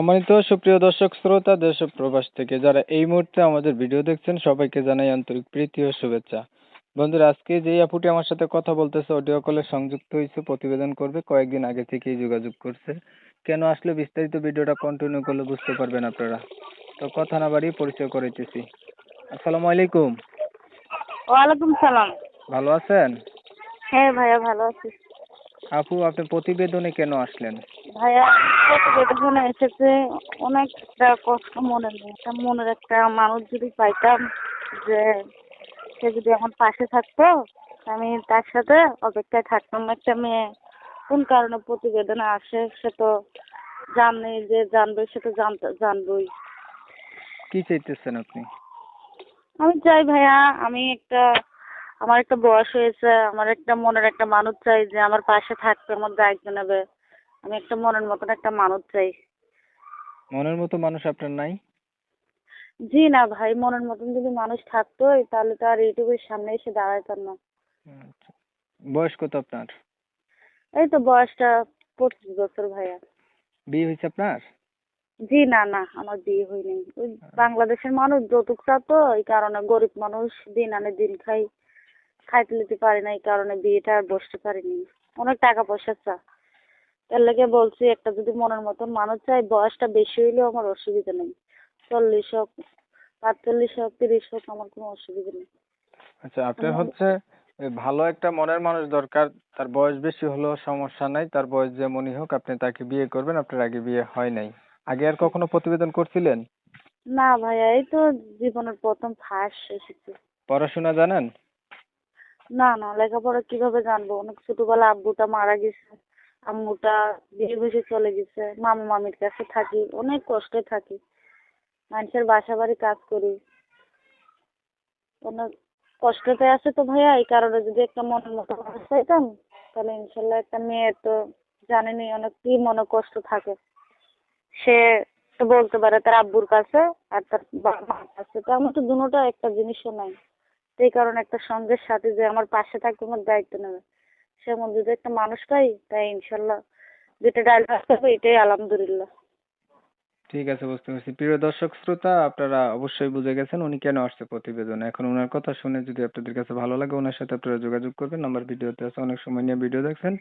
সম্মানিত সুপ্রিয় দর্শক শ্রোতা দেশ প্রবাস থেকে যারা এই মুহূর্তে আমাদের ভিডিও দেখছেন সবাইকে জানাই আন্তরিক প্রীতি ও শুভেচ্ছা। বন্ধুরা আজকে যেই আপুটি আমার সাথে কথা বলতেছে অডিও কলে সংযুক্ত হয়েছে প্রতিবেদন করবে কয়েকদিন আগে থেকেই যোগাযোগ করছে। কেন আসলে বিস্তারিত ভিডিওটা কন্টিনিউ করলে বুঝতে পারবেন আপনারা। তো কথা না বাড়িয়ে পরিচয় করাইতেছি। আসসালামু আলাইকুম। ওয়ালাইকুম সালাম। ভালো আছেন? হ্যাঁ ভাইয়া ভালো আছি। আপু আপনি প্রতিবেদনে কেন আসলেন? ভাইয়া প্রতিবেদনে এসেছে অনেকটা কষ্ট মনে নেই। একটা মনের একটা মানুষ যদি পাইতাম যে সে যদি আমার পাশে থাকতো আমি তার সাথে অপেক্ষায় থাকতাম। একটা মেয়ে কোন কারণে প্রতিবেদনে আসে সে তো জানে যে জানবে সে তো জানবই। কি চাইতেছেন আপনি? আমি চাই ভাইয়া আমি একটা আমার একটা বয়স হয়েছে আমার একটা মনের একটা মানুষ চাই যে আমার পাশে থাকবে আমার দায়িত্ব নেবে। আমি একটা মনের মতন একটা মানুষ চাই। মনের মতো মানুষ আপনার নাই? জি না ভাই মনের মতন যদি মানুষ থাকতোই তাহলে তো আর ইউটিউবের সামনে এসে দাঁড়াইতাম না। আচ্ছা। বয়স কত আপনার? এই তো বয়সটা পঁচিশ বছর ভাইয়া। বিয়ে হয়েছে আপনার? জি না না আমার বিয়ে হয়নি। ওই বাংলাদেশের মানুষ যৌতুক চাতো এই কারণে গরিব মানুষ দিন আনে দিন খাই খাইতে নিতে পারি না এই কারণে বিয়েটা আর বসতে পারিনি। অনেক টাকা পয়সা চা। তার লেগে বলছি একটা যদি মনের মতন মানুষ চাই বয়সটা বেশি হইলেও আমার অসুবিধা নেই। চল্লিশ হোক পাঁচচল্লিশ হোক তিরিশ হোক আমার কোনো অসুবিধা নেই। আচ্ছা আপনার হচ্ছে ভালো একটা মনের মানুষ দরকার তার বয়স বেশি হলেও সমস্যা নাই তার বয়স যেমনই হোক আপনি তাকে বিয়ে করবেন আপনার আগে বিয়ে হয় নাই। আগে আর কখনো প্রতিবেদন করছিলেন? না ভাইয়া এই তো জীবনের প্রথম ফার্স্ট এসেছে। পড়াশোনা জানেন? না না, লেখাপড়া কীভাবে জানব? অনেক ছোটবেলা আব্বুটা মারা গেছে, আম্মুটা বিয়ে ভেসে চলে গেছে, মামু মামির কাছে থাকি, অনেক কষ্টে থাকি। মানুষের বাসা বাড়ি কাজ করি। অনেক কষ্টতে আছে তো ভাইয়া, এই কারণে যদি একটা মনের মতো মানুষ পাইতাম তাহলে ইনশাল্লাহ একটা মেয়ে তো জানেনি অনেক কি মনে কষ্ট থাকে। সে তো বলতে পারে তার আব্বুর কাছে আর তার বাবা মার কাছে। তো আমার তো দুটোটা একটা জিনিসও নাই। সেই কারণে একটা সঙ্গের সাথে যে আমার পাশে থাকবে আমার দায়িত্ব নেবে। সেমন যদি একটা মানুষ পাই, তাই ইনশাল্লাহ যেটা ডায়লগ হবে এটাই আলহামদুলিল্লাহ। ঠিক আছে, বুঝতে পারছি। প্রিয় দর্শক, শ্রোতা, আপনারা অবশ্যই বুঝে গেছেন উনি কেন আসছে প্রতিবেদনে। এখন ওনার কথা শুনে যদি আপনাদের কাছে ভালো লাগে ওনার সাথে আপনারা যোগাযোগ করবেন। নাম্বার ভিডিওতে আছে অনেক সময় নিয়ে ভিডিও দেখছেন।